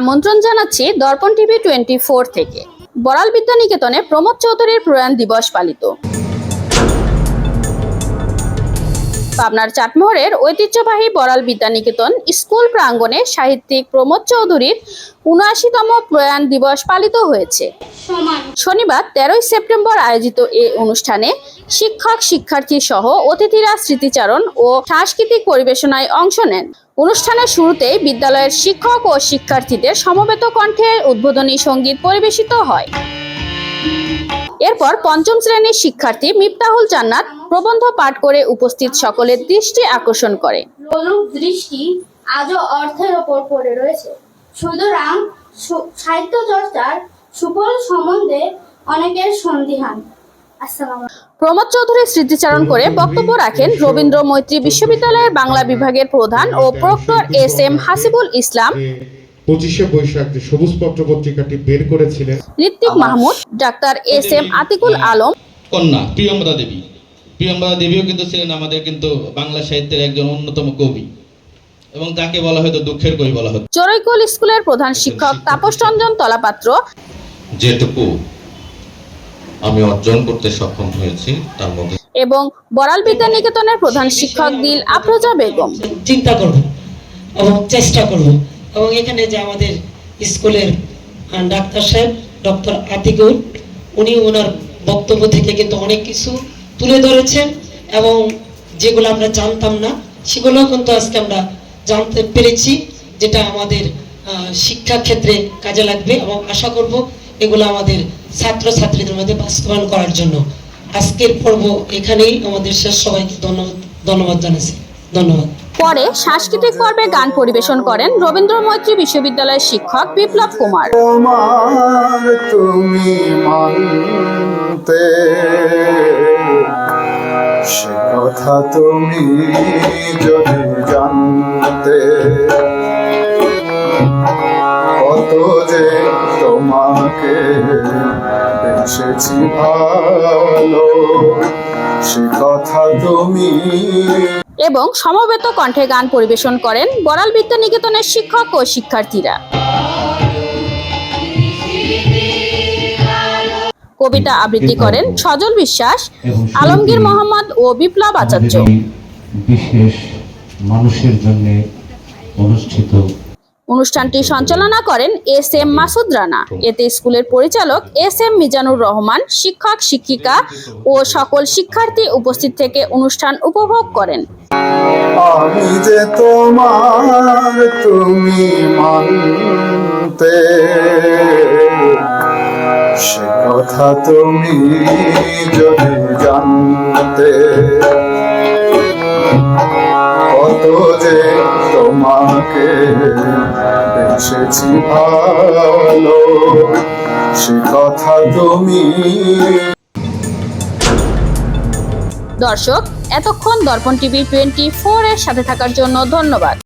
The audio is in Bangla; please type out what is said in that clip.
আমন্ত্রণ জানাচ্ছি দর্পণ টিভি টোয়েন্টি থেকে। বড়াল বিদ্যানিকেতনে প্রমোদ চৌধুরীর প্রয়াণ দিবস পালিত। পাবনার চাটমোহরের ঐতিহ্যবাহী বড়াল বিদ্যানিকেতন স্কুল প্রাঙ্গণে সাহিত্যিক প্রমোদ চৌধুরীর উনআশিতম প্রয়াণ দিবস পালিত হয়েছে। শনিবার তেরোই সেপ্টেম্বর আয়োজিত এই অনুষ্ঠানে শিক্ষক শিক্ষার্থী সহ অতিথিরা স্মৃতিচারণ ও সাংস্কৃতিক পরিবেশনায় অংশ নেন। অনুষ্ঠানের শুরুতেই বিদ্যালয়ের শিক্ষক ও শিক্ষার্থীদের সমবেত কণ্ঠে উদ্বোধনী সংগীত পরিবেশিত হয়। এরপর পঞ্চম শ্রেণির শিক্ষার্থী মিফতাহুল জান্নাত প্রবন্ধ পাঠ করে উপস্থিত সকলের দৃষ্টি আকর্ষণ করে। লোলুপ দৃষ্টি আজও অর্থের ওপর পড়ে রয়েছে। সুতরাং সাহিত্য চর্চার সুফল সম্বন্ধে অনেকের সন্দিহান। প্রমোদ চৌধুরী স্মৃতিচারণ করে বক্তব্য রাখেন রবীন্দ্র মৈত্রী বিশ্ববিদ্যালয়ের বাংলা বিভাগের প্রধান ও proctor S M Hasibul Islam. পঁচিশে বৈশাখ যে সবুজ পত্র পত্রিকাটি বের করেছিলেন Ritwik Mahmud doctor S M Atikul Alam. কন্যা দেবী। দেবীও কিন্তু ছিলেন আমাদের কিন্তু বাংলা সাহিত্যের একজন অন্যতম কবি। এবং তাকে বলা হয়তো দুঃখের কবি বলা হতো। চরৈকোল স্কুলের প্রধান শিক্ষক তাপস রঞ্জন তলাপাত্র। যেটুকু আমি অর্জন করতে সক্ষম হয়েছি তার মধ্যে এবং বড়াল বিদ্যানিকেতনের প্রধান শিক্ষক দিল আফরোজা বেগম। চিন্তা করব এবং চেষ্টা করব এবং এখানে যে আমাদের স্কুলের ডাক্তার সাহেব, ডক্টর আতিকুর, উনি ওনার বক্তব্য থেকে কিন্তু অনেক কিছু তুলে ধরেছেন এবং যেগুলো আমরা জানতাম না সেগুলো কিন্তু আজকে আমরা জানতে পেরেছি, যেটা আমাদের শিক্ষা ক্ষেত্রে কাজে লাগবে এবং আশা করব এগুলো আমাদের ছাত্রছাত্রীদের মধ্যে বাস্তবায়ন করার জন্য। আজকের পর্ব এখানেই, আমাদের শেষ সবাইকে ধন্যবাদ ধন্যবাদ জানাচ্ছি। ধন্যবাদ। পরে সাংস্কৃতিক পর্বে গান পরিবেশন করেন রবীন্দ্র মৈত্রী বিশ্ববিদ্যালয়ের শিক্ষক বিপ্লব কুমার। তুমি কথা তুমি যদি জানতে, কত যে তোমাকে ভালো। সে কথা তুমি। এবং সমবেত কণ্ঠে গান পরিবেশন করেন বড়াল বিদ্যানিকেতনের শিক্ষক ও শিক্ষার্থীরা। কবিতা আবৃত্তি করেন সজল বিশ্বাস আলমগীর মোহাম্মদ ও বিপ্লব আচার্য। বিশেষ মানুষের জন্য অনুষ্ঠিত অনুষ্ঠানটি সঞ্চালনা করেন এস এম মাসুদ রানা। এতে স্কুলের পরিচালক এস এম মিজানুর রহমান, শিক্ষক, শিক্ষিকা ও সকল শিক্ষার্থী উপস্থিত থেকে অনুষ্ঠান উপভোগ করেন। আমি যে তোমার তুমি মানতে, সে কথা তুমি যদি জানতে। তোমাকে ভালো। সে কথা তুমি দর্শক, এতক্ষণ দর্পণ টিভি টোয়েন্টি ফোর এর সাথে থাকার জন্য ধন্যবাদ।